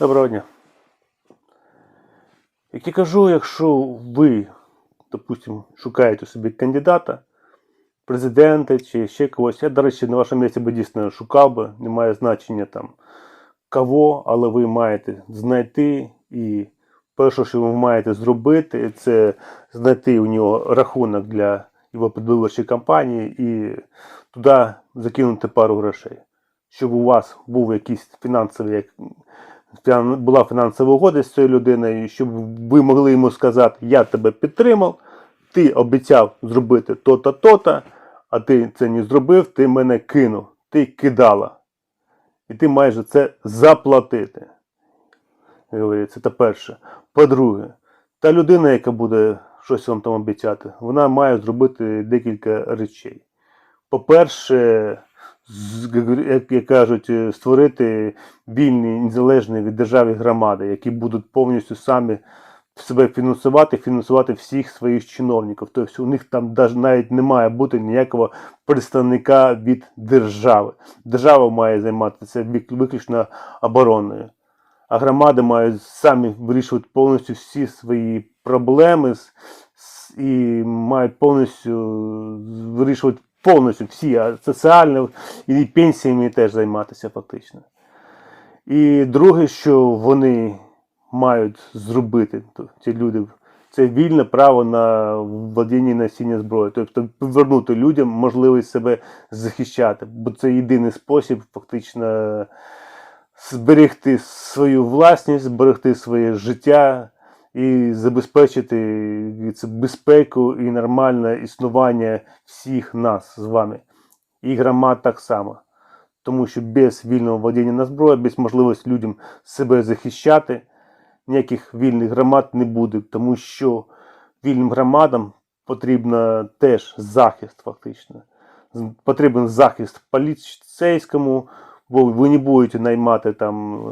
Доброго дня. Як я кажу, якщо ви, допустимо, шукаєте собі кандидата, президента чи ще когось, я, до речі, на вашому місці би дійсно шукав би, немає значення там кого, але ви маєте знайти і перше, що ви маєте зробити, це знайти у нього рахунок для його підвиборчої кампанії і туди закинути пару грошей. Щоб у вас був якийсь фінансовий була фінансова угода з цією людиною, щоб ви могли йому сказати, я тебе підтримав, ти обіцяв зробити то-то, то-то, а ти це не зробив, ти мене кинув, ти кидала. І ти маєш це заплатити. Говориться, це перше. По-друге, та людина, яка буде щось вам там обіцяти, вона має зробити декілька речей. По-перше, як, кажуть, е, створити вільні, незалежні від держави громади, які будуть повністю самі себе фінансувати, фінансувати всіх своїх чиновників. Тобто у них там навіть не має бути ніякого представника від держави. Держава має займатися виключно обороною. А громади мають самі вирішувати повністю всі свої проблеми і мають повністю вирішувати повністю всі, а соціально і пенсіями теж займатися фактично. І друге, що вони мають зробити, ці люди, це вільне право на владіння і носіння зброї. Тобто повернути людям можливість себе захищати, бо це єдиний спосіб фактично зберегти свою власність, зберегти своє життя і забезпечити безпеку і нормальне існування всіх нас з вами. І громад так само. Тому що без вільного владіння на зброю, без можливості людям себе захищати, ніяких вільних громад не буде, тому що вільним громадам потрібен теж захист, фактично. Потрібен захист поліцейському, бо ви не будете наймати там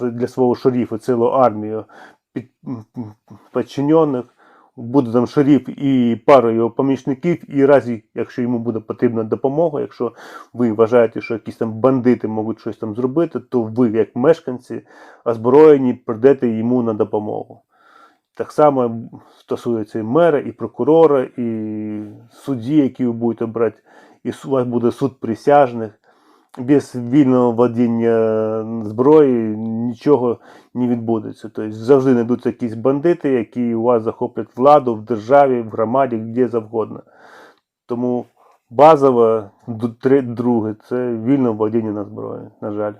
для свого шерифа цілу армію підчинених. Буде там шериф і пара його помічників, і разі, якщо йому буде потрібна допомога, якщо ви вважаєте, що якісь там бандити можуть щось там зробити, то ви, як мешканці, озброєні, прийдете йому на допомогу. Так само стосується і мера, і прокурора, і судді, які ви будете брати, і у вас буде суд присяжних. Без вільного владіння зброї нічого не відбудеться. Тобто завжди знайдуться якісь бандити, які у вас захоплять владу в державі, в громаді, де завгодно. Тому базове друге це вільне владіння на зброї, на жаль.